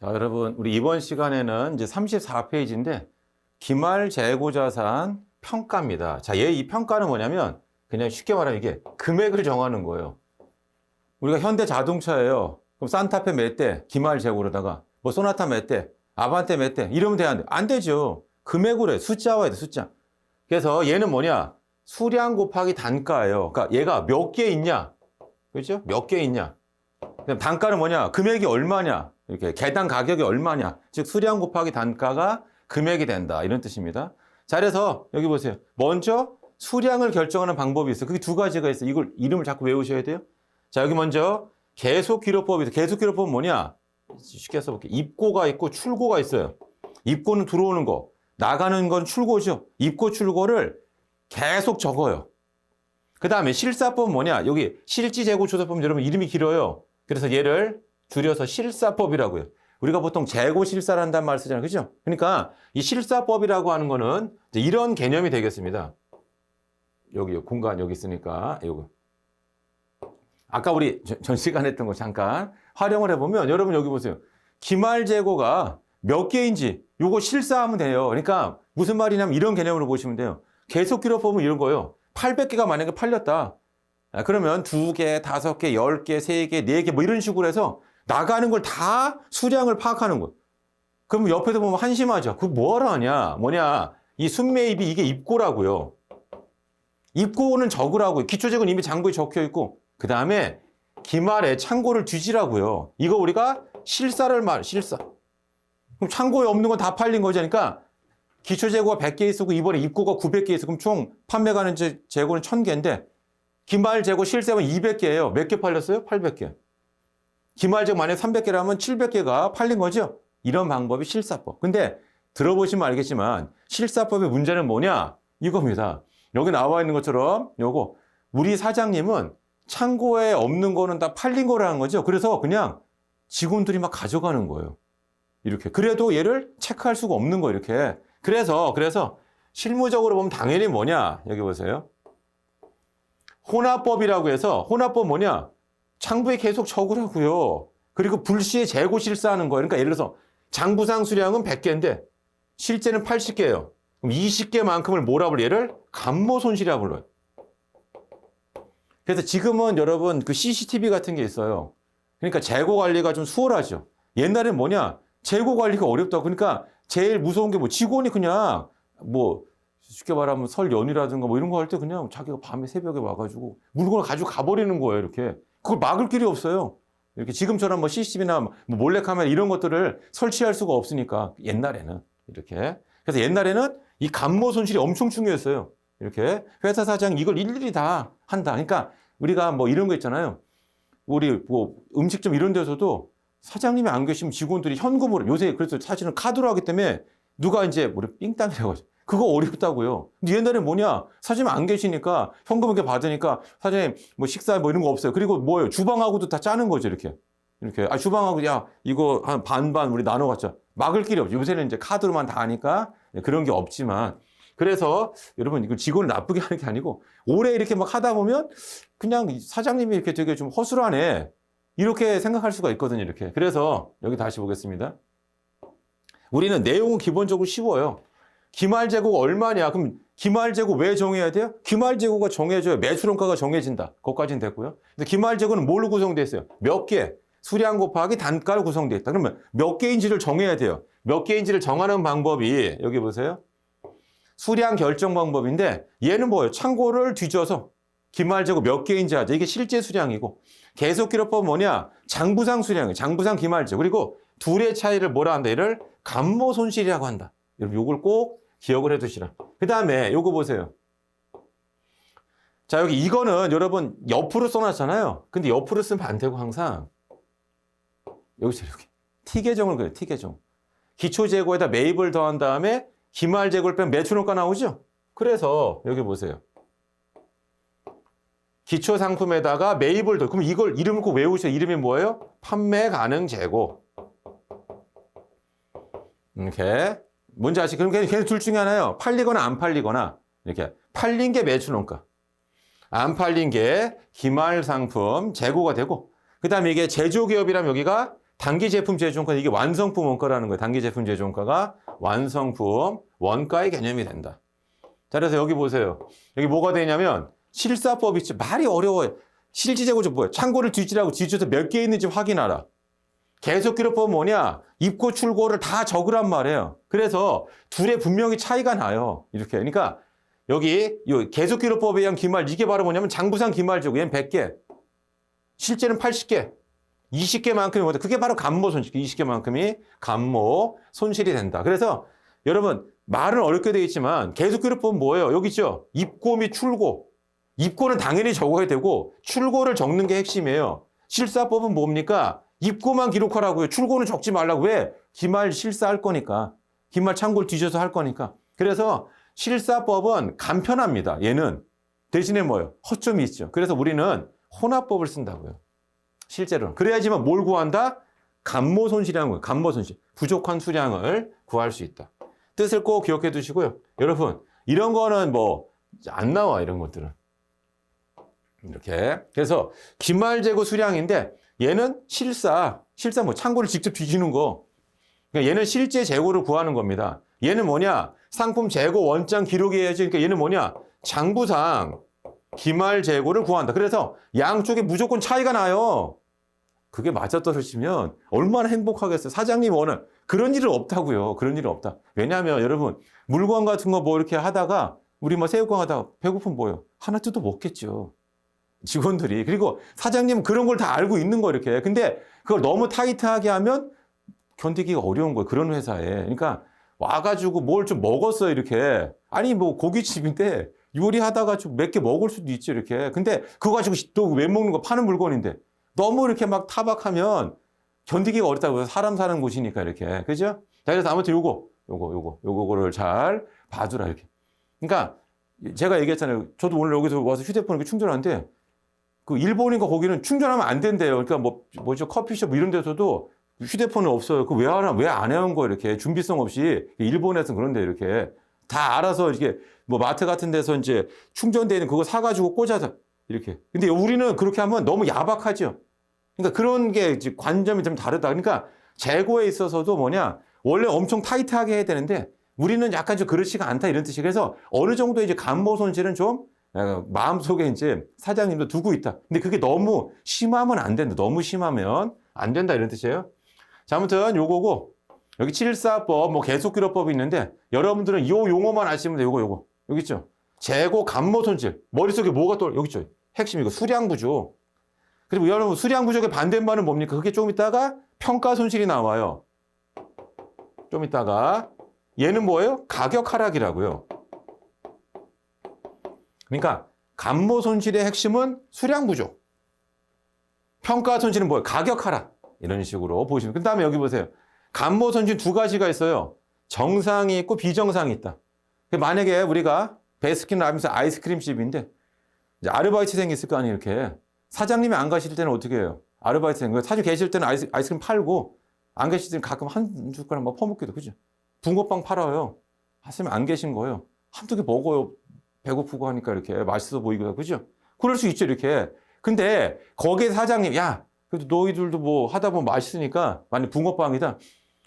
자, 여러분, 우리 이번 시간에는 이제 34페이지인데, 기말 재고 자산 평가입니다. 자, 얘 이 평가는 뭐냐면, 그냥 쉽게 말하면 이게 금액을 정하는 거예요. 우리가 현대 자동차예요. 그럼 산타페 몇 대, 기말 재고로다가, 뭐 소나타 몇 대, 아반떼 몇 대, 이러면 돼, 안 돼? 안 되죠. 금액으로 해. 숫자와 해야 돼, 숫자. 그래서 얘는 뭐냐? 수량 곱하기 단가예요. 그러니까 얘가 몇 개 있냐? 그렇죠? 몇 개 있냐? 그럼 단가는 뭐냐? 금액이 얼마냐? 이렇게 개당 가격이 얼마냐? 즉 수량 곱하기 단가가 금액이 된다. 이런 뜻입니다. 자, 그래서 여기 보세요. 먼저 수량을 결정하는 방법이 있어요. 그게 두 가지가 있어요. 이걸 이름을 자꾸 외우셔야 돼요. 자, 여기 먼저 계속 기록법이 있어요. 계속 기록법은 뭐냐? 쉽게 써볼게요. 입고가 있고 출고가 있어요. 입고는 들어오는 거, 나가는 건 출고죠. 입고 출고를 계속 적어요. 그 다음에 실사법은 뭐냐? 여기 실지 재고 조사법 여러분 이름이 길어요. 그래서 얘를 줄여서 실사법이라고요. 우리가 보통 재고 실사란단 말 쓰잖아요. 그죠? 그러니까 이 실사법이라고 하는 거는 이런 개념이 되겠습니다. 여기 공간 여기 있으니까 요거. 아까 우리 전- 전 시간에 했던 거 잠깐 활용을 해보면 여러분 여기 보세요. 기말 재고가 몇 개인지 요거 실사하면 돼요. 그러니까 무슨 말이냐면 이런 개념으로 보시면 돼요. 계속 기록법은 이런 거예요. 800개가 만약에 팔렸다. 아, 그러면 두 개, 다섯 개, 열 개, 세 개, 네 개 뭐 이런 식으로 해서 나가는 걸 다 수량을 파악하는 거예요. 그럼 옆에서 보면 한심하죠. 그 뭐하러 하냐? 뭐냐? 이 순매입이 이게 입고라고요. 입고는 적으라고요. 기초적은 이미 장부에 적혀 있고 그 다음에 기말에 창고를 뒤지라고요. 이거 우리가 실사를 말, 실사. 그럼 창고에 없는 건 다 팔린 거죠. 그러니까 기초 재고가 100개 있었고 이번에 입고가 900개 있어. 그럼 총 판매 가는 재- 재고는 1000개인데 기말 재고 실세면 200개예요. 몇 개 팔렸어요? 800개. 기말 재고 만약에 300개라면 700개가 팔린 거죠. 이런 방법이 실사법. 근데 들어보시면 알겠지만 실사법의 문제는 뭐냐? 이겁니다. 여기 나와 있는 것처럼 요거 우리 사장님은 창고에 없는 거는 다 팔린 거라는 거죠. 그래서 그냥 직원들이 막 가져가는 거예요. 이렇게. 그래도 얘를 체크할 수가 없는 거예요. 이렇게. 그래서, 그래서 실무적으로 보면 당연히 뭐냐? 여기 보세요. 혼합법이라고 해서 혼합법 뭐냐? 창부에 계속 적으라고요. 그리고 불시에 재고 실사하는 거예요. 그러니까 예를 들어서 장부상 수량은 100개인데 실제는 80개예요. 그럼 20개만큼을 뭐라 불러? 얘를 감모 손실이라고 불러요. 그래서 지금은 여러분 그 CCTV 같은 게 있어요. 그러니까 재고 관리가 좀 수월하죠. 옛날엔 뭐냐? 재고 관리가 어렵다. 그러니까 제일 무서운 게 뭐 직원이 그냥 뭐 쉽게 말하면 설 연휴라든가 뭐 이런 거 할 때 그냥 자기가 밤에 새벽에 와가지고 물건을 가지고 가버리는 거예요. 이렇게. 그걸 막을 길이 없어요. 이렇게 지금처럼 뭐 CCTV나 뭐 몰래카메라 이런 것들을 설치할 수가 없으니까 옛날에는 이렇게. 그래서 옛날에는 이 감모 손실이 엄청 중요했어요. 이렇게 회사 사장 이걸 일일이 다 한다. 그러니까 우리가 뭐 이런 거 있잖아요. 우리 뭐 음식점 이런 데서도 사장님이 안 계시면 직원들이 현금으로 요새 그래서 사실은 카드로 하기 때문에 누가 이제 뭐래 삥땅이라고 하죠. 그거 어렵다고요. 근데 옛날에 뭐냐? 사장님 안 계시니까 현금 이렇게 받으니까 사장님 뭐 식사 뭐 이런 거 없어요. 그리고 뭐예요? 주방하고도 다 짜는 거죠, 이렇게. 이렇게. 아, 주방하고 야, 이거 한 반반 우리 나눠 갖자. 막을 길이 없죠. 요새는 이제 카드로만 다 하니까 그런 게 없지만 그래서 여러분 이거 직원을 나쁘게 하는 게 아니고 오래 이렇게 막 하다 보면 그냥 사장님이 이렇게 되게 좀 허술하네. 이렇게 생각할 수가 있거든요, 이렇게. 그래서 여기 다시 보겠습니다. 우리는 내용은 기본적으로 쉬워요. 기말 재고가 얼마냐? 그럼 기말 재고 왜 정해야 돼요? 기말 재고가 정해져야 매출원가가 정해진다. 그것까지는 됐고요. 근데 기말 재고는 뭘로 구성되어 있어요? 몇 개? 수량 곱하기 단가로 구성되어 있다. 그러면 몇 개인지를 정해야 돼요. 몇 개인지를 정하는 방법이 여기 보세요. 수량 결정 방법인데 얘는 뭐예요? 창고를 뒤져서 기말 재고 몇 개인지 하죠. 이게 실제 수량이고 계속 기록법 뭐냐? 장부상 수량이에요. 장부상 기말 재고 그리고 둘의 차이를 뭐라 한다? 얘를 감모 손실이라고 한다. 여러분 요걸 꼭 기억을 해 두시라. 그 다음에 요거 보세요. 자, 여기 이거는 여러분 옆으로 써놨잖아요. 근데 옆으로 쓰면 안 되고 항상 여기서 이렇게 T계정을 그래요. T계정. 기초 재고에다 매입을 더한 다음에 기말 재고를 빼면 매출원가 나오죠? 그래서 여기 보세요. 기초 상품에다가 매입을 더. 그럼 이걸 이름을 꼭 외우셔야 이름이 뭐예요? 판매 가능 재고. 이렇게. 뭔지 아시? 그럼 걔네 둘 중에 하나요. 팔리거나 안 팔리거나. 이렇게. 팔린 게 매출원가. 안 팔린 게 기말 상품 재고가 되고. 그 다음에 이게 제조기업이라면 여기가 단기 제품 제조원가 이게 완성품 원가라는 거예요. 단기 제품 제조원가가 완성품 원가의 개념이 된다. 자, 그래서 여기 보세요. 여기 뭐가 되냐면 실사법 있지. 말이 어려워요. 실지 재고죠 뭐야? 창고를 뒤지라고 뒤져서 몇 개 있는지 확인하라. 계속 기록법은 뭐냐? 입고 출고를 다 적으란 말이에요. 그래서 둘의 분명히 차이가 나요. 이렇게. 그러니까 여기 요 계속 기록법에 의한 기말 이게 바로 뭐냐면 장부상 기말제고 얘는 100개. 실제는 80개. 20개만큼이 뭐다? 그게 바로 감모 손실. 20개만큼이 감모 손실이 된다. 그래서 여러분 말은 어렵게 되어 있지만 계속 기록법은 뭐예요? 여기 있죠? 입고 및 출고. 입고는 당연히 적어야 되고 출고를 적는 게 핵심이에요. 실사법은 뭡니까? 입고만 기록하라고요. 출고는 적지 말라고. 왜? 기말 실사할 거니까. 기말 창고를 뒤져서 할 거니까. 그래서 실사법은 간편합니다. 얘는. 대신에 뭐예요? 허점이 있죠. 그래서 우리는 혼합법을 쓴다고요. 실제로는. 그래야지만 뭘 구한다? 감모 손실이라는 거예요. 감모 손실. 부족한 수량을 구할 수 있다. 뜻을 꼭 기억해 두시고요. 여러분, 이런 거는 뭐 안 나와, 이런 것들은. 이렇게. 그래서 기말 재고 수량인데 얘는 실사, 실사 뭐 창고를 직접 뒤지는 거. 그러니까 얘는 실제 재고를 구하는 겁니다. 얘는 뭐냐? 상품 재고 원장 기록해야지. 그러니까 얘는 뭐냐? 장부상 기말 재고를 구한다. 그래서 양쪽에 무조건 차이가 나요. 그게 맞아떨어지면 얼마나 행복하겠어요. 사장님 원은 그런 일은 없다고요. 그런 일은 없다. 왜냐하면 여러분 물건 같은 거 뭐 이렇게 하다가 우리 뭐 새우깡 하다가 배고픔 뭐요? 하나 뜯어 먹겠죠. 직원들이. 그리고 사장님은 그런 걸 다 알고 있는 거 이렇게. 근데 그걸 너무 타이트하게 하면 견디기가 어려운 거예요. 그런 회사에. 그러니까 와가지고 뭘 좀 먹었어요. 이렇게. 아니 뭐 고깃집인데 요리하다가 좀 몇 개 먹을 수도 있죠. 이렇게. 근데 그거 가지고 또 왜 먹는 거 파는 물건인데 너무 이렇게 막 타박하면 견디기가 어렵다고요. 사람 사는 곳이니까 이렇게. 그죠? 자, 그래서 아무튼 요거, 요거, 요거, 요거를 잘 봐주라 이렇게. 그러니까 제가 얘기했잖아요. 저도 오늘 여기서 와서 휴대폰 이렇게 충전하는데 그 일본인가 거기는 충전하면 안 된대요. 그러니까 뭐 뭐죠 커피숍 뭐 이런 데서도 휴대폰은 없어요. 그 왜 하나 왜 안 해온 거 이렇게 준비성 없이 일본에서는 그런데 이렇게 다 알아서 이렇게 뭐 마트 같은 데서 이제 충전되는 그거 사가지고 꽂아서 이렇게. 근데 우리는 그렇게 하면 너무 야박하죠. 그러니까 그런 게 관점이 좀 다르다. 그러니까 재고에 있어서도 뭐냐 원래 엄청 타이트하게 해야 되는데 우리는 약간 좀 그렇지가 않다 이런 뜻이. 그래서 어느 정도 이제 감모 손실은 좀 어, 마음속에 이제 사장님도 두고 있다. 근데 그게 너무 심하면 안 된다. 너무 심하면 안 된다 이런 뜻이에요. 자, 아무튼 요거고 여기 7사법 뭐 계속기록법이 있는데 여러분들은 요 용어만 아시면 돼요. 요거 요거. 여기 있죠. 재고 감모 손실. 머릿속에 뭐가 또 여기 있죠. 핵심 이거 수량 구조. 그리고 여러분 수량 부족의 반대말은 뭡니까? 그게 좀 있다가 평가 손실이 나와요. 좀 있다가 얘는 뭐예요? 가격 하락이라고요. 그러니까 감모 손실의 핵심은 수량 부족. 평가 손실은 뭐예요? 가격 하락. 이런 식으로 보시면. 그 다음에 여기 보세요. 감모 손실 두 가지가 있어요. 정상이 있고 비정상이 있다. 만약에 우리가 베스킨 라빈스 아이스크림 집인데 이제 아르바이트생이 있을 거 아니에요, 이렇게. 사장님이 안 가실 때는 어떻게 해요? 아르바이트생. 사실 계실 때는 아이스, 아이스크림 팔고 안 계실 때는 가끔 한 숟가락 막 퍼먹기도 그죠? 붕어빵 팔아요. 하시면 안 계신 거예요. 한두 개 먹어요. 배고프고 하니까 이렇게 맛있어 보이고 그죠? 그럴 수 있죠, 이렇게. 근데 거기에 사장님, 야, 그래도 너희들도 뭐 하다 보면 맛있으니까 만약 붕어빵이다.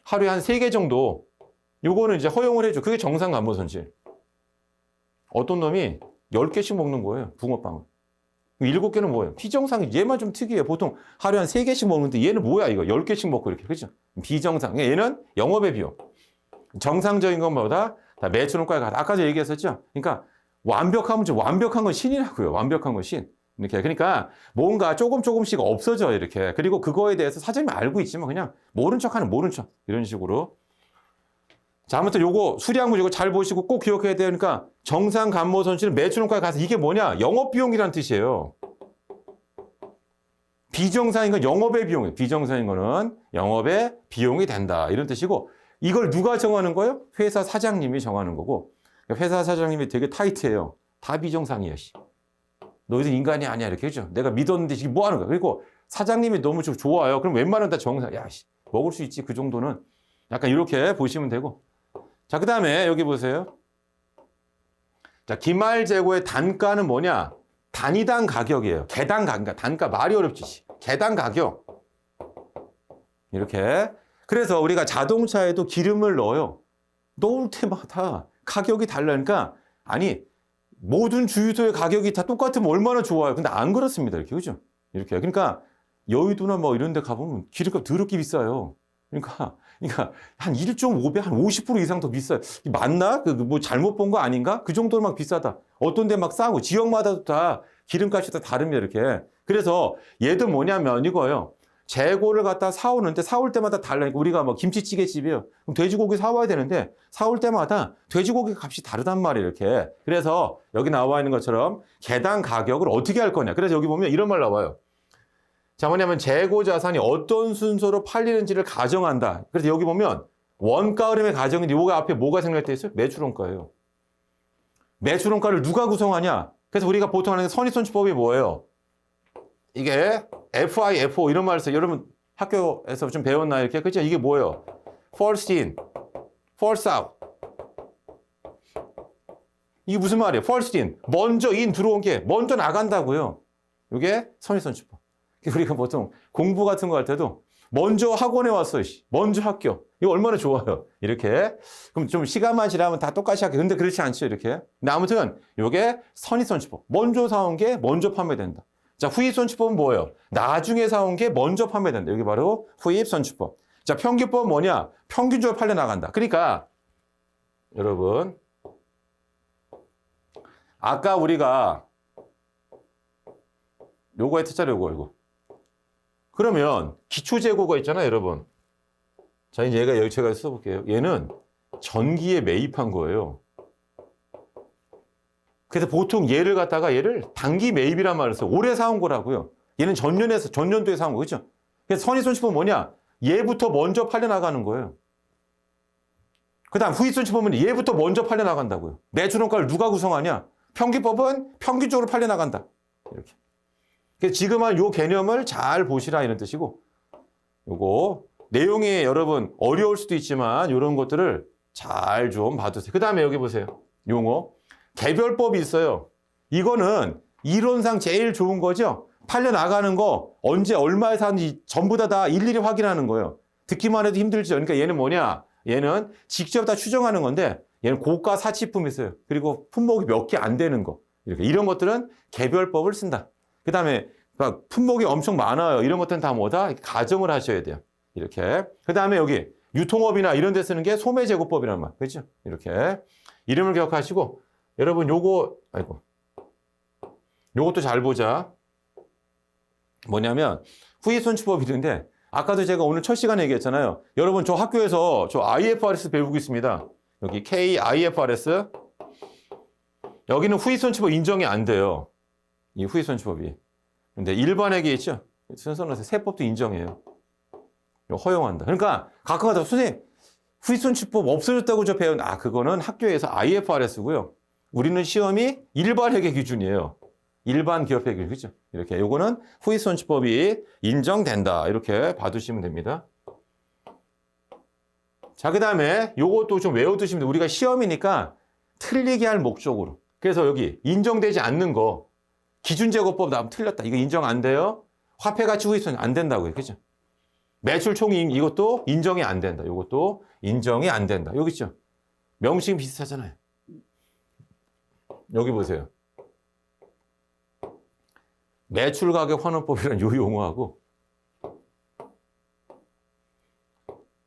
하루에 한 세 개 정도 요거는 이제 허용을 해줘. 그게 정상 간모 손실. 어떤 놈이 10개씩 먹는 거예요. 붕어빵을. 일곱 개는 뭐예요? 비정상이 얘만 좀 특이해요. 보통 하루에 한세 개씩 먹는데 얘는 뭐야 이거? 열 개씩 먹고 이렇게 그죠? 비정상. 얘는 영업의 비용. 정상적인 것보다 다 매출원가에 가. 아까 도 얘기했었죠. 그러니까 완벽하면 좀 완벽한 건 신이라고요. 완벽한 건 신. 이렇게 그러니까 뭔가 조금 조금씩 없어져 이렇게. 그리고 그거에 대해서 사장님이 알고 있지만 그냥 모른 척 하는 모른 척 이런 식으로. 자, 아무튼 요거 수량 무조건 잘 보시고 꼭 기억해야 돼요. 그러니까 정상 감모 손실은 매출원가에 가서 이게 뭐냐? 영업 비용이란 뜻이에요. 비정상인 건 영업의 비용이에요. 비정상인 거는 영업의 비용이 된다. 이런 뜻이고 이걸 누가 정하는 거예요? 회사 사장님이 정하는 거고 회사 사장님이 되게 타이트해요. 다 비정상이에요. 씨. 너희들 인간이 아니야. 이렇게 그죠? 내가 믿었는데 이게 뭐 하는 거야? 그리고 사장님이 너무 좀 좋아요. 그럼 웬만하면 다 정상. 야, 씨, 먹을 수 있지. 그 정도는. 약간 이렇게 보시면 되고. 자, 그 다음에 여기 보세요. 자, 기말 재고의 단가는 뭐냐? 단위당 가격이에요. 개당 가격. 단가 말이 어렵지. 개당 가격. 이렇게. 그래서 우리가 자동차에도 기름을 넣어요. 넣을 때마다 가격이 달라니까 아니 모든 주유소의 가격이 다 똑같으면 얼마나 좋아요. 근데 안 그렇습니다. 이렇게 그죠? 이렇게. 그러니까 여의도나 뭐 이런 데 가보면 기름값 더럽게 비싸요. 그러니까 그러니까 한 1.5배, 한 50% 이상 더 비싸요. 맞나? 그 뭐 잘못 본 거 아닌가? 그 정도로 막 비싸다. 어떤 데 막 싸고 지역마다도 다 기름값이 다 다릅니다. 이렇게. 그래서 얘도 뭐냐면 이거예요. 재고를 갖다 사오는데 사올 때마다 달라니까 우리가 뭐 김치찌개 집이에요. 그럼 돼지고기 사와야 되는데 사올 때마다 돼지고기 값이 다르단 말이에요. 이렇게. 그래서 여기 나와 있는 것처럼 개당 가격을 어떻게 할 거냐. 그래서 여기 보면 이런 말 나와요. 자, 뭐냐면 재고 자산이 어떤 순서로 팔리는지를 가정한다. 그래서 여기 보면 원가 흐름의 가정인데 요거 앞에 뭐가 생략돼 있어요? 매출원가예요. 매출원가를 누가 구성하냐? 그래서 우리가 보통 하는 선입선출법이 뭐예요? 이게 FI, FO 이런 말을 써요. 여러분 학교에서 좀 배웠나 이렇게? 그죠? 이게 뭐예요? First in, first out. 이게 무슨 말이에요? First in, 먼저 in 들어온 게 먼저 나간다고요. 이게 선입선출법. 우리가 보통 공부 같은 거 할 때도 먼저 학원에 왔어, 씨. 먼저 학교. 이거 얼마나 좋아요. 이렇게. 그럼 좀 시간만 지나면 다 똑같이 할게. 근데 그렇지 않죠, 이렇게. 근데 아무튼 이게 선입선출법. 먼저 사온 게 먼저 판매된다. 자, 후입 선출법은 뭐예요? 나중에 사온 게 먼저 판매된다. 여기 바로 후입 선출법. 자, 평균법은 뭐냐? 평균적으로 팔려 나간다. 그러니까 여러분 아까 우리가 요거 했었잖아요, 요거, 이거. 그러면 기초 재고가 있잖아요, 여러분. 자, 이제 얘가 여기 제가 써볼게요. 얘는 전기에 매입한 거예요. 그래서 보통 얘를 갖다가 얘를 단기 매입이란 말을 써요. 오래 사온 거라고요. 얘는 전년에서, 전년도에 사온 거, 그죠? 그래서 선의 손실법은 뭐냐? 얘부터 먼저 팔려 나가는 거예요. 그 다음 후입손실법은 얘부터 먼저 팔려 나간다고요. 매출원가를 누가 구성하냐? 평균법은 평균적으로 팔려 나간다. 이렇게. 그래서 지금 한 요 개념을 잘 보시라 이런 뜻이고 요거 내용이 여러분 어려울 수도 있지만 이런 것들을 잘 좀 봐두세요. 그 다음에 여기 보세요. 용어. 개별법이 있어요. 이거는 이론상 제일 좋은 거죠. 팔려 나가는 거 언제 얼마에 사는지 전부 다 다 일일이 확인하는 거예요. 듣기만 해도 힘들죠. 그러니까 얘는 뭐냐? 얘는 직접 다 추정하는 건데 얘는 고가 사치품이 있어요. 그리고 품목이 몇 개 안 되는 거. 이렇게 이런 것들은 개별법을 쓴다. 그 다음에 막 품목이 엄청 많아요. 이런 것들은 다 뭐다? 가정을 하셔야 돼요. 이렇게. 그 다음에 여기 유통업이나 이런 데 쓰는 게 소매제고법이란 말. 그렇죠? 이렇게. 이름을 기억하시고 여러분 요거 아이고. 요것도 잘 보자. 뭐냐면 후입손취법이 있는데 아까도 제가 오늘 첫 시간에 얘기했잖아요. 여러분 저 학교에서 저 IFRS 배우고 있습니다. 여기 KIFRS 여기는 후입손취법 인정이 안 돼요. 이 후입손취법이. 근데 일반회계 있죠? 순서는 세법도 인정해요. 허용한다. 그러니까 가끔가다 선생님 후입손취법 없어졌다고 저 배운 아 그거는 학교에서 IFRS고요. 우리는 시험이 일반 회계 기준이에요. 일반 기업 회계 기준 그죠? 이렇게 요거는 후입손취법이 인정된다. 이렇게 봐두시면 됩니다. 자, 그 다음에 요것도 좀 외워 두시면 돼요. 우리가 시험이니까 틀리게 할 목적으로. 그래서 여기 인정되지 않는 거 기준제고법 나면 틀렸다. 이거 인정 안 돼요? 화폐 가치 후입손 안 된다고요. 그죠? 매출 총 이것도 인정이 안 된다. 이것도 인정이 안 된다. 여기 있죠? 명칭 비슷하잖아요. 여기 보세요. 매출 가격 환원법이라는 요 용어하고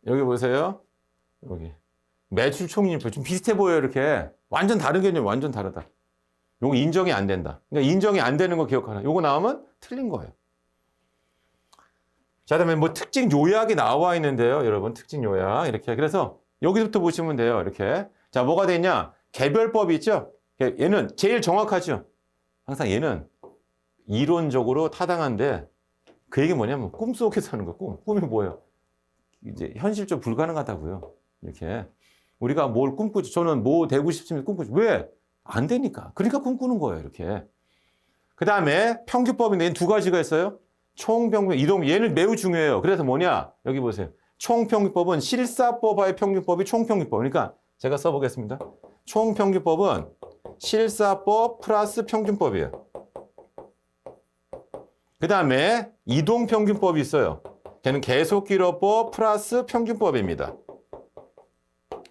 여기 보세요. 여기 매출 총인표 좀 비슷해 보여요. 이렇게 완전 다른 개념, 완전 다르다. 요거 인정이 안 된다. 그러니까 인정이 안 되는 거 기억하라. 요거 나오면 틀린 거예요. 자, 그다음에 뭐 특징 요약이 나와 있는데요, 여러분 특징 요약 이렇게. 그래서 여기서부터 보시면 돼요, 이렇게. 자, 뭐가 되냐? 개별법이 있죠. 얘는 제일 정확하죠. 항상 얘는 이론적으로 타당한데 그 얘기 뭐냐면 꿈속에서 하는 거, 꿈. 꿈이 뭐예요? 이제 현실적 불가능하다고요. 이렇게. 우리가 뭘 꿈꾸지? 저는 뭐 되고 싶으면 꿈꾸지. 왜? 안 되니까. 그러니까 꿈꾸는 거예요, 이렇게. 그 다음에 평균법인데 두 가지가 있어요. 총평균, 이동, 얘는 매우 중요해요. 그래서 뭐냐? 여기 보세요. 총평균법은 실사법과의 평균법이 총평균법. 그러니까 제가 써보겠습니다. 총평균법은 실사법 플러스 평균법이에요. 그 다음에 이동평균법이 있어요. 걔는 계속기로법 플러스 평균법입니다.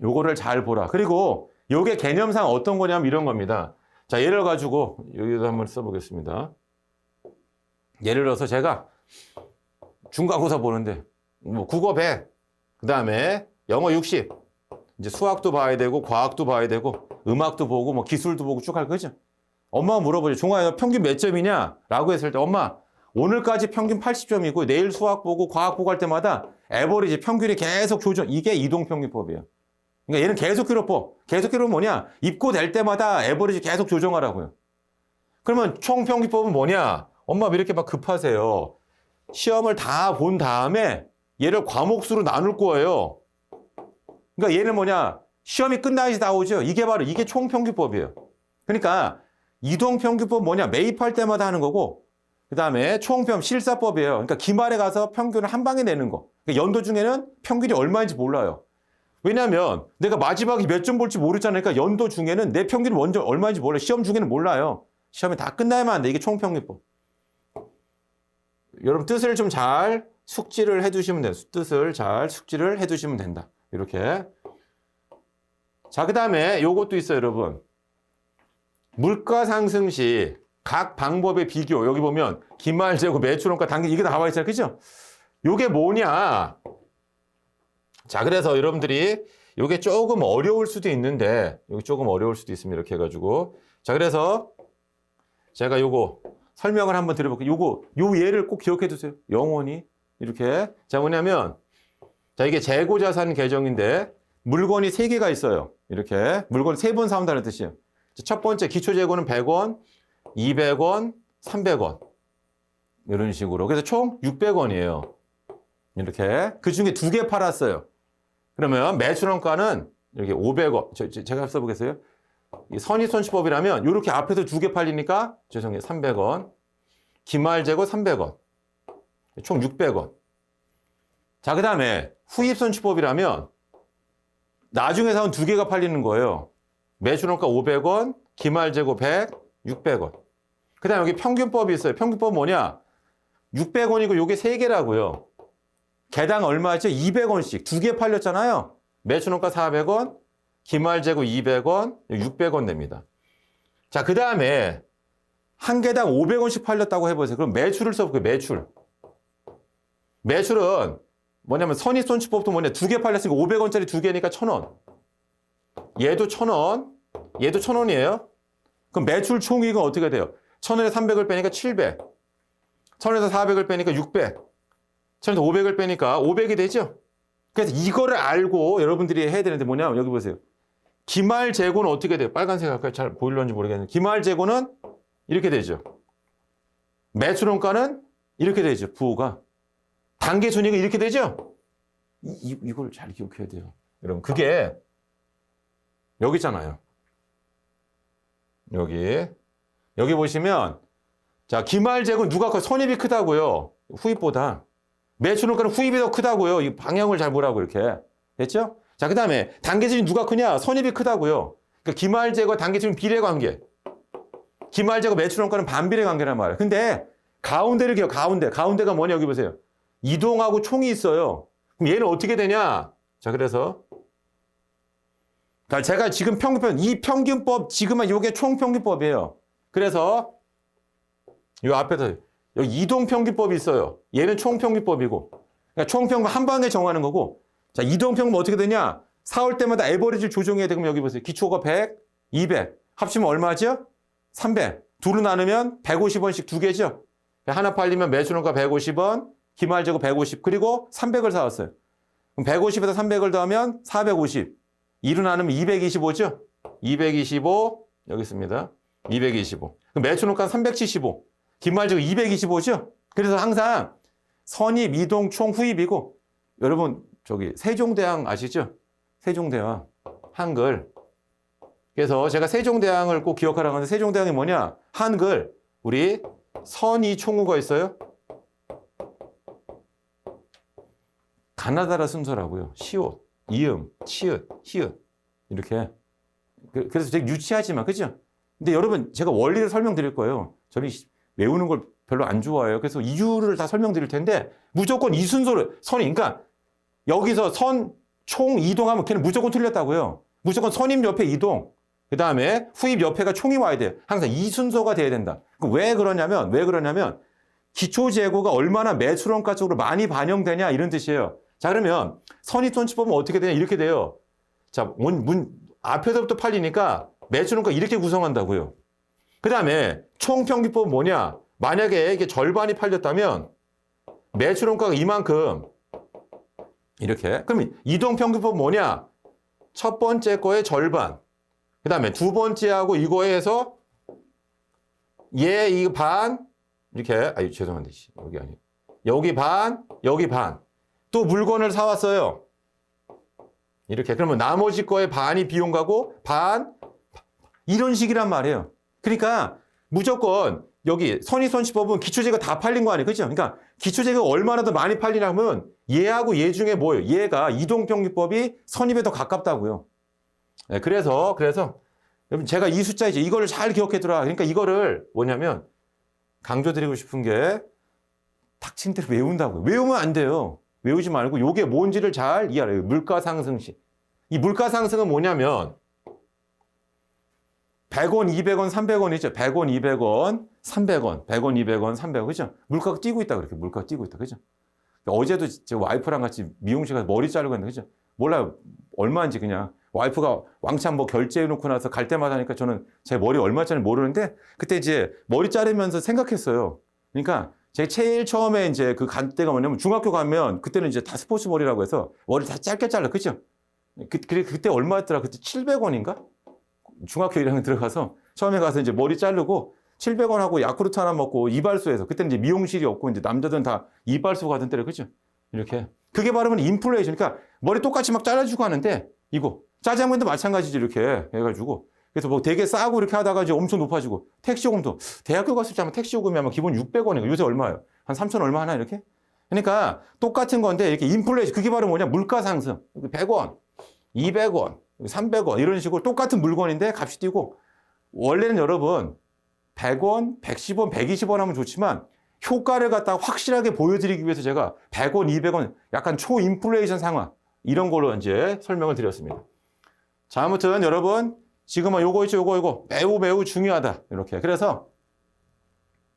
요거를 잘 보라. 그리고 요게 개념상 어떤 거냐면 이런 겁니다. 자, 예를 가지고 여기도 한번 써보겠습니다. 예를 들어서 제가 중간고사 보는데 뭐 국어 100, 그 다음에 영어 60, 이제 수학도 봐야 되고 과학도 봐야 되고 음악도 보고 뭐 기술도 보고 쭉 할 거죠. 엄마가 물어보죠. 종아야 너 평균 몇 점이냐? 라고 했을 때 엄마 오늘까지 평균 80점이고 내일 수학 보고 과학 보고 할 때마다 에버리지 평균이 계속 조정. 이게 이동평균법이에요. 그러니까 얘는 계속 기록법. 계속 기록은 뭐냐? 입고될 때마다 에버리지 계속 조정하라고요. 그러면 총평균법은 뭐냐? 엄마 왜 이렇게 막 급하세요? 시험을 다 본 다음에 얘를 과목수로 나눌 거예요. 그러니까 얘는 뭐냐? 시험이 끝나야지 나오죠. 이게 바로 이게 총평균법이에요. 그러니까 이동평균법 뭐냐? 매입할 때마다 하는 거고 그 다음에 총평 실사법이에요. 그러니까 기말에 가서 평균을 한 방에 내는 거. 그러니까 연도 중에는 평균이 얼마인지 몰라요. 왜냐하면 내가 마지막에 몇 점 볼지 모르잖아요. 그러니까 연도 중에는 내 평균이 먼저 얼마인지 몰라요. 시험 중에는 몰라요. 시험이 다 끝나야만 안 돼. 이게 총평균법. 여러분 뜻을 좀 잘 숙지를 해두시면 돼요. 뜻을 잘 숙지를 해두시면 된다. 이렇게. 자, 그 다음에 요것도 있어요, 여러분. 물가 상승 시 각 방법의 비교. 여기 보면 기말 재고 매출원가 단기 이게 다 나와 있잖아요. 그죠? 요게 뭐냐? 자, 그래서 여러분들이 요게 조금 어려울 수도 있는데 여기 조금 어려울 수도 있습니다. 이렇게 해 가지고. 자, 그래서 제가 요거 설명을 한번 드려 볼게요. 요거 요 예를 꼭 기억해 두세요. 영원히 이렇게. 자, 뭐냐면 자, 이게 재고 자산 계정인데 물건이 세 개가 있어요. 이렇게 물건 세번 사온다는 뜻이에요. 자, 첫 번째 기초 재고는 100원, 200원, 300원. 이런 식으로. 그래서 총 600원이에요. 이렇게. 그 중에 두 개 팔았어요. 그러면 매출원가는 이렇게 500원. 저, 저, 제가 써보겠어요. 이 선입선출법이라면 이렇게 앞에서 두 개 팔리니까 죄송해요. 300원. 기말재고 300원. 총 600원. 자, 그 다음에 후입선출법이라면 나중에 사온 두 개가 팔리는 거예요. 매출원가 500원, 기말재고 100, 600원. 그 다음에 여기 평균법이 있어요. 평균법 뭐냐? 600원이고 요게 세 개라고요. 개당 얼마죠? 200원씩. 두 개 팔렸잖아요. 매출원가 400원, 기말재고 200원, 600원 냅니다. 자, 그 다음에 한 개당 500원씩 팔렸다고 해보세요. 그럼 매출을 써볼게요. 매출. 매출은 뭐냐면 선입선출법도 뭐냐. 두 개 팔렸으니까 500원짜리 두 개니까 1000원. 얘도 1000원, 얘도 1000원이에요. 그럼 매출 총이익은 어떻게 돼요? 1000원에 300을 빼니까 700. 1000원에서 400을 빼니까 600. 1000원에서 500을 빼니까 500이 되죠? 그래서 이거를 알고 여러분들이 해야 되는데 뭐냐? 여기 보세요. 기말 재고는 어떻게 돼요? 빨간색 아까 잘 보일런지 모르겠는데 기말 재고는 이렇게 되죠. 매출 원가는 이렇게 되죠. 부호가. 단계 순위가 이렇게 되죠. 이, 이, 이걸 잘 기억해야 돼요. 여러분 그게 여기 있잖아요. 여기 여기 보시면 자 기말 재고 누가 커? 선입이 크다고요. 후입보다 매출 원가는 후입이 더 크다고요. 이 방향을 잘 보라고 이렇게 됐죠? 자, 그 다음에 단계수준 누가 크냐? 선입이 크다고요. 그러니까 기말제거 단계수준 비례 관계. 기말제거 매출원가는 반비례 관계란 말이에요. 근데 가운데를 기억, 가운데. 가운데가 뭐냐? 여기 보세요. 이동하고 총이 있어요. 그럼 얘는 어떻게 되냐? 자, 그래서. 그러니까 제가 지금 평균법, 이 평균법, 지금은 이게 총평균법이에요. 그래서 이 앞에서 여기 이동평균법이 있어요. 얘는 총평균법이고. 그러니까 총평균 한 방에 정하는 거고. 자, 이동평균 어떻게 되냐? 사올 때마다 에버리지를 조정해야 되면 여기 보세요. 기초가 100, 200. 합치면 얼마죠? 300. 둘로 나누면 150원씩 두 개죠? 하나 팔리면 매출원가 150원, 기말 재고 150, 그리고 300을 사왔어요. 그럼 150에서 300을 더하면 450. 2로 나누면 225죠? 225, 여기 있습니다. 225. 그럼 매출원가 375. 기말 재고 225죠? 그래서 항상 선입, 이동, 총, 후입이고, 여러분, 저기 세종대왕 아시죠? 세종대왕 한글. 그래서 제가 세종대왕을 꼭 기억하라고 하는데 세종대왕이 뭐냐? 한글 우리 선이 총우가 있어요. 가나다라 순서라고요. 시옷, 이음, 치읓, 히읗 이렇게. 그- 그래서 되게 유치하지만 그죠? 근데 여러분 제가 원리를 설명드릴 거예요. 저는 외우는 걸 별로 안 좋아해요. 그래서 이유를 다 설명드릴 텐데 무조건 이 순서를 선이 그러니까 여기서 선 총 이동하면 걔는 무조건 틀렸다고요. 무조건 선임 옆에 이동. 그 다음에 후입 옆에가 총이 와야 돼요. 항상 이 순서가 돼야 된다. 왜 그러냐면 왜 그러냐면 기초 재고가 얼마나 매출원가 쪽으로 많이 반영되냐 이런 뜻이에요. 자 그러면 선입선출법은 어떻게 되냐 이렇게 돼요. 자, 문, 문 앞에서부터 팔리니까 매출원가 이렇게 구성한다고요. 그 다음에 총평균법은 뭐냐? 만약에 이게 절반이 팔렸다면 매출원가가 이만큼 이렇게. 그럼 이동평균법 뭐냐? 첫 번째 거의 절반. 그 다음에 두 번째하고 이거에 해서 얘 이 반 이렇게 아유 죄송한데 씨, 여기 아니 여기 반 여기 반 또 물건을 사왔어요. 이렇게 그러면 나머지 거의 반이 비용 가고 반 이런 식이란 말이에요. 그러니까 무조건 여기 선의선시법은 기초제가 다 팔린 거 아니에요. 그죠? 그러니까 기초제가 얼마나 더 많이 팔리냐면 얘하고 얘 중에 뭐예요? 얘가 이동평균법이 선입에 더 가깝다고요. 네, 그래서 그래서 여러분 제가 이 숫자 이제 이거를 잘 기억해두라. 그러니까 이거를 뭐냐면 강조드리고 싶은 게 닥친 대로 외운다고요. 외우면 안 돼요. 외우지 말고 요게 뭔지를 잘 이해하라. 물가 상승시. 이 물가 상승은 뭐냐면 100원, 200원, 300원이죠. 100원, 200원, 300원, 100원, 200원, 300원. 그죠? 물가가 뛰고 있다. 그렇게 물가가 뛰고 있다. 그죠? 어제도 제 와이프랑 같이 미용실 가서 머리 자르고 했는데, 그죠? 몰라요. 얼마인지 그냥. 와이프가 왕창 뭐 결제해 놓고 나서 갈 때마다 하니까 저는 제 머리 얼마짜리 모르는데, 그때 이제 머리 자르면서 생각했어요. 그러니까 제가 제일 처음에 이제 그 간 때가 뭐냐면 중학교 가면 그때는 이제 다 스포츠 머리라고 해서 머리 다 짧게 잘라. 그죠? 그, 그래, 그때 얼마였더라? 그때 700원인가? 중학교 1학년 들어가서 처음에 가서 이제 머리 자르고 700원 하고 야쿠르트 하나 먹고 이발소에서 그때는 이제 미용실이 없고 이제 남자들은 다 이발소 가던 때래 그죠? 이렇게 그게 바로 인플레이션 그러니까 머리 똑같이 막 잘라주고 하는데 이거 짜장면도 마찬가지지 이렇게 해가지고 그래서 뭐 되게 싸고 이렇게 하다가 이제 엄청 높아지고 택시 요금도 대학교 갔을 때 아마 택시 요금이 아마 기본 600원이고 요새 얼마예요? 한 3천 얼마 하나 이렇게? 그러니까 똑같은 건데 이렇게 인플레이션 그게 바로 뭐냐 물가 상승 100원 200원 300원 이런 식으로 똑같은 물건인데 값이 뛰고 원래는 여러분 100원, 110원, 120원 하면 좋지만 효과를 갖다가 확실하게 보여드리기 위해서 제가 100원, 200원 약간 초인플레이션 상황 이런 걸로 이제 설명을 드렸습니다. 자, 아무튼 여러분 지금은 요거 있죠, 요거 이거 매우 매우 중요하다 이렇게 그래서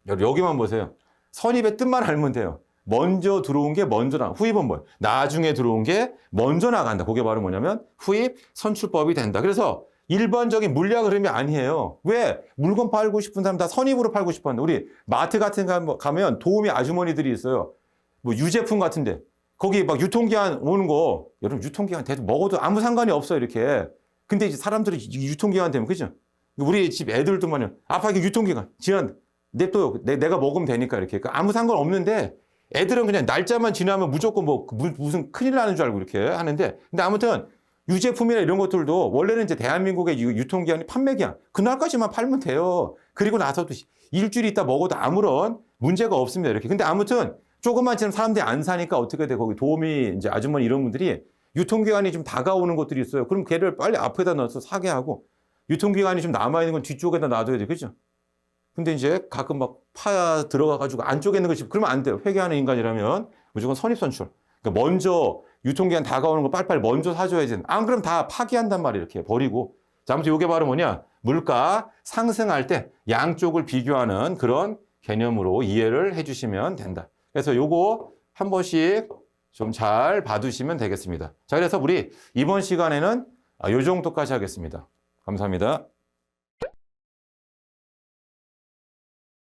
여기만 보세요. 선입의 뜻만 알면 돼요. 먼저 들어온 게 먼저 나, 후입은 뭐? 나중에 들어온 게 먼저 나간다. 그게 바로 뭐냐면 후입 선출법이 된다. 그래서 일반적인 물량 흐름이 아니에요. 왜? 물건 팔고 싶은 사람 다 선입으로 팔고 싶었는데 우리 마트 같은 거 가면 도우미 아주머니들이 있어요. 뭐 유제품 같은데 거기 막 유통기한 오는 거 여러분 유통기한 돼도 먹어도 아무 상관이 없어요 이렇게. 근데 이제 사람들이 유통기한 되면 그죠? 우리 집 애들도 말이야. 아빠 이게 유통기간 지난 냅둬요. 내, 내가 먹으면 되니까 이렇게. 그러니까 아무 상관 없는데 애들은 그냥 날짜만 지나면 무조건 뭐 무슨 큰일 나는 줄 알고 이렇게 하는데 근데 아무튼 유제품이나 이런 것들도 원래는 이제 대한민국의 유통기한이 판매기한 그날까지만 팔면 돼요. 그리고 나서도 일주일 있다 먹어도 아무런 문제가 없습니다. 이렇게. 근데 아무튼 조금만 지나면 사람들이 안 사니까 어떻게 돼? 거기 도우미 이제 아주머니 이런 분들이 유통기한이 좀 다가오는 것들이 있어요. 그럼 걔를 빨리 앞에다 넣어서 사게 하고 유통기한이 좀 남아있는 건 뒤쪽에다 놔둬야 돼. 그죠? 근데 이제 가끔 막 파 들어가가지고 안쪽에 있는 거 집, 그러면 안 돼요. 회계하는 인간이라면 무조건 선입선출. 그러니까 먼저 유통기한 다가오는 거 빨리빨리 먼저 사줘야지. 안 그럼 다 파기한단 말이에요. 이렇게 버리고. 자, 아무튼 이게 바로 뭐냐. 물가 상승할 때 양쪽을 비교하는 그런 개념으로 이해를 해주시면 된다. 그래서 요거 한 번씩 좀 잘 봐두시면 되겠습니다. 자, 그래서 우리 이번 시간에는 요 정도까지 하겠습니다. 감사합니다.